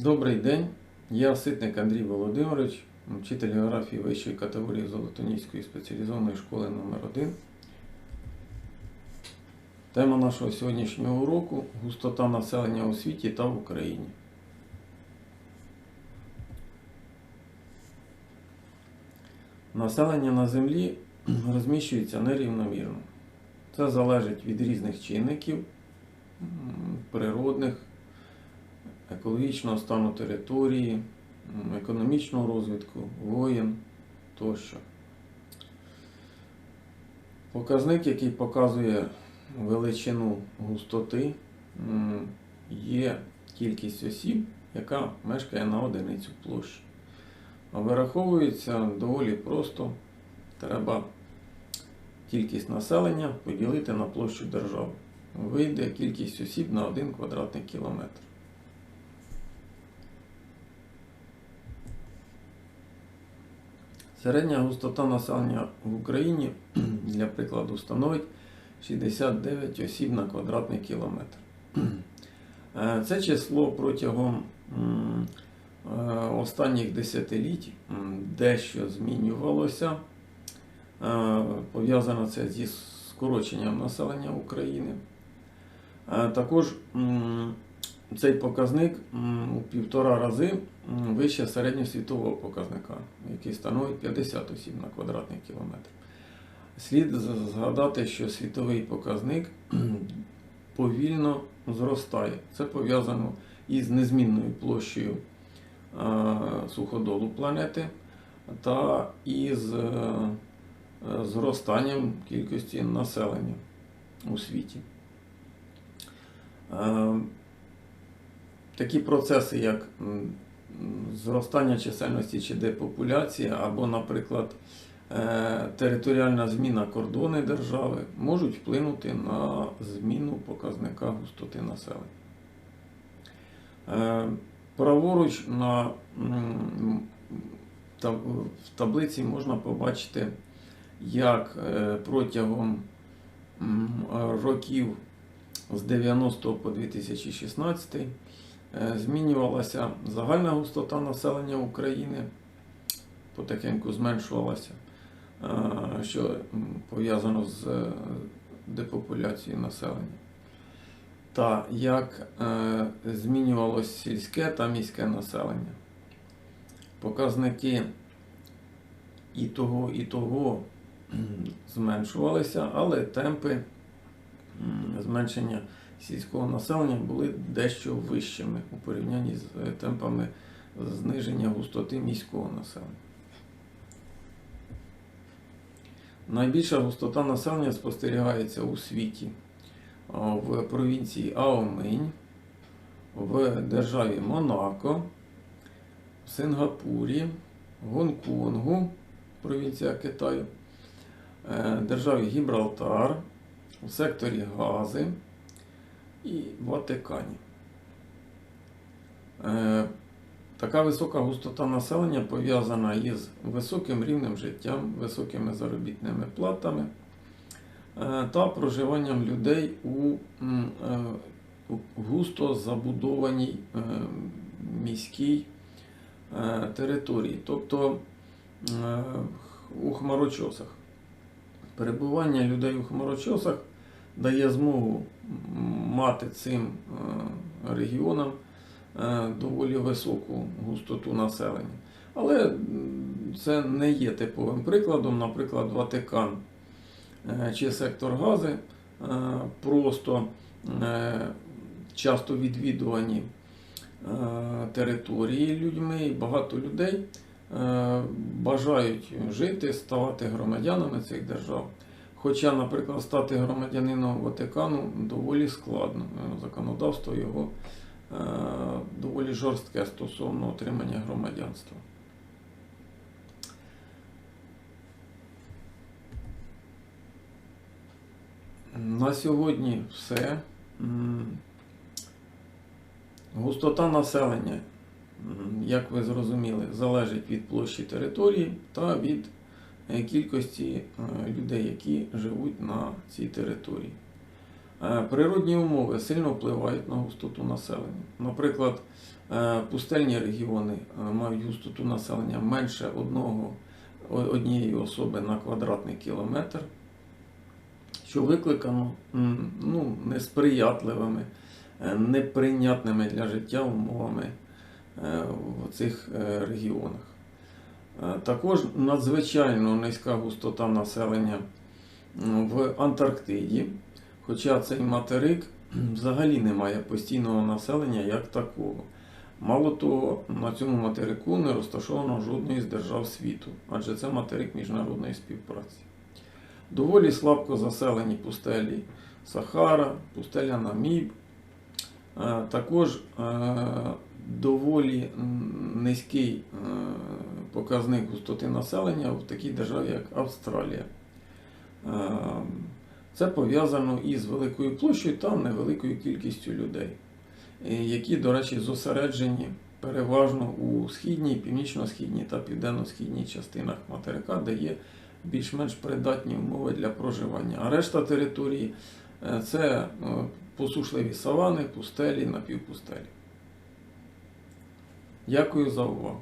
Добрий день. Я Ситник Андрій Володимирович, вчитель географії вищої категорії Золотоніської спеціалізованої школи номер 1 Тема нашого сьогоднішнього уроку густота населення у світі та в Україні. Населення на землі розміщується нерівномірно. Це залежить від різних чинників природних, екологічного стану території, економічного розвитку, воєн тощо. Показник, який показує величину густоти, є кількість осіб, яка мешкає на одиницю площі. А вираховується доволі просто. Треба кількість населення поділити на площу держави. Вийде кількість осіб на 1 квадратний кілометр. Середня густота населення в Україні, для прикладу, становить 69 осіб на квадратний кілометр. Е, Це число протягом е, останніх десятиліть дещо змінювалося. Е, Пов'язано це зі скороченням населення України. Також цей показник у півтора рази вище середньосвітового показника, який становить 50 осіб на квадратний кілометр. Слід згадати, що світовий показник повільно зростає. Це пов'язано із незмінною площею суходолу планети та із е, зростанням кількості населення у світі. Е, Такі процеси, як зростання чисельності чи депопуляція, або, наприклад, е, територіальна зміна кордони держави, можуть вплинути на зміну показника густоти населення. Е, Праворуч на в таблиці можна побачити, як е, протягом років з 90 по 2016 е, змінювалася загальна густота населення України, потихеньку зменшувалася, е, що пов'язано з е, депопуляцією населення. Та як е, змінювалося сільське та міське населення. Показники і того, і того зменшувалися, але темпи зменшення сільського населення були дещо вищими у порівнянні з е, темпами зниження густоти міського населення. Найбільша густота населення спостерігається у світі в провінції Аоминь, в державі Монако, в Сингапурі, Гонконгу, провінція Китаю, е, державі Гібралтар, у секторі Гази і Ватикані. Е, Така висока густота населення пов'язана із високим рівнем життя, високими заробітними платами е, та проживанням людей у е, густо забудованій міській території, тобто у хмарочосах. Перебування людей у хмарочосах дає змогу мати цим е, регіонам е, доволі високу густоту населення. Але це не є типовим прикладом. Наприклад, Ватикан е, чи сектор Гази просто часто відвідувані території людьми, і багато людей бажають жити, ставати громадянами цих держав. Хоча, наприклад, стати громадянином Ватикану доволі складно. Законодавство його е, доволі жорстке стосовно отримання громадянства. На сьогодні все. Густота населення, як ви зрозуміли, залежить від площі території та від кількості е, людей, які живуть на цій території. Е, Природні умови сильно впливають на густоту населення. Наприклад, е, пустельні регіони е, мають густоту населення менше одного, однієї особи на квадратний кілометр, що викликано ну, несприятливими, е, неприйнятними для життя умовами е, в цих е, регіонах. Е, Також надзвичайно низька густота населення в Антарктиді, хоча цей материк взагалі не має постійного населення як такого. Мало того, на цьому материку не розташовано жодної з держав світу, адже це материк міжнародної співпраці. Доволі слабко заселені пустелі Сахара, пустеля Наміб. Е, Також е, доволі низький показник густоти населення в такій державі, як Австралія. Е, Це пов'язано із великою площею та невеликою кількістю людей, е, які, до речі, зосереджені переважно у східній, північно-східній та південно-східній частинах материка, де є більш-менш придатні умови для проживання. А решта території е, це посушливі савани, пустелі, напівпустелі. Дякую за увагу.